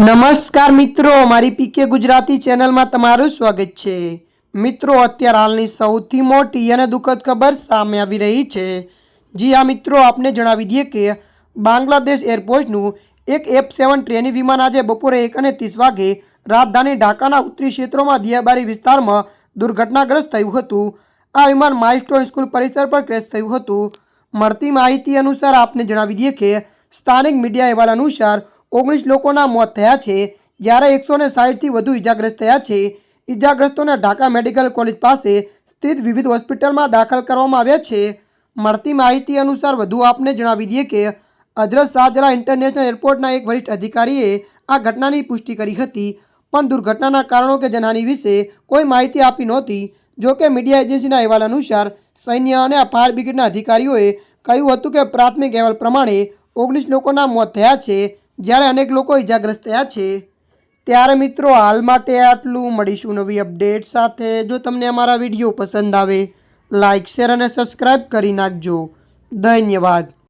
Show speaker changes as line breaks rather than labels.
નમસ્કાર મિત્રો મારી પીકે ગુજરાતી ચેનલમાં તમારું સ્વાગત છે. મિત્રો, અત્યારે હાલની સૌથી મોટી અને દુઃખદ ખબર સામે આવી રહી છે. જી આ મિત્રો, આપને જણાવી દઈએ કે બાંગ્લાદેશ એરપોર્ટનું એક એફ સેવન ટ્રેની વિમાન આજે બપોરે એક અને ત્રીસ વાગે રાજધાની ઢાકાના ઉત્તરી ક્ષેત્રોમાં દિયાબારી વિસ્તારમાં દુર્ઘટનાગ્રસ્ત થયું હતું. આ વિમાન માઇલસ્ટોન સ્કૂલ પરિસર પર ક્રેશ થયું હતું. મળતી માહિતી અનુસાર આપને જણાવી દઈએ કે સ્થાનિક મીડિયા અહેવાલ અનુસાર ઓગણીસ લોકોના મોત થયા છે. જ્યારે એકસો ને સાહીઠથી વધુ ઇજાગ્રસ્ત થયા છે. ઇજાગ્રસ્તોને ઢાકા મેડિકલ કોલેજ પાસે સ્થિત વિવિધ હોસ્પિટલમાં દાખલ કરવામાં આવ્યા છે. મળતી માહિતી અનુસાર વધુ આપને જણાવી દઈએ કે હજરત શાહજરા ઇન્ટરનેશનલ એરપોર્ટના એક વરિષ્ઠ અધિકારીએ આ ઘટનાની પુષ્ટિ કરી હતી. પણ દુર્ઘટનાના કારણો કે જનાની વિશે કોઈ માહિતી આપી નહોતી. જોકે મીડિયા એજન્સીના અહેવાલ અનુસાર, સૈન્ય અને ફાયર બ્રિગેડના અધિકારીઓએ કહ્યું હતું કે પ્રાથમિક અહેવાલ પ્રમાણે ઓગણીસ લોકોના મોત થયા છે. જ્યારે અનેક લોકો ઇજાગ્રસ્ત થયા છે, ત્યારે મિત્રો હાલ માટે આટલું. મળીશું નવી અપડેટ સાથે. જો તમને અમારા વીડિયો પસંદ આવે લાઇક શેર અને સબસ્ક્રાઈબ કરી નાખજો. ધન્યવાદ.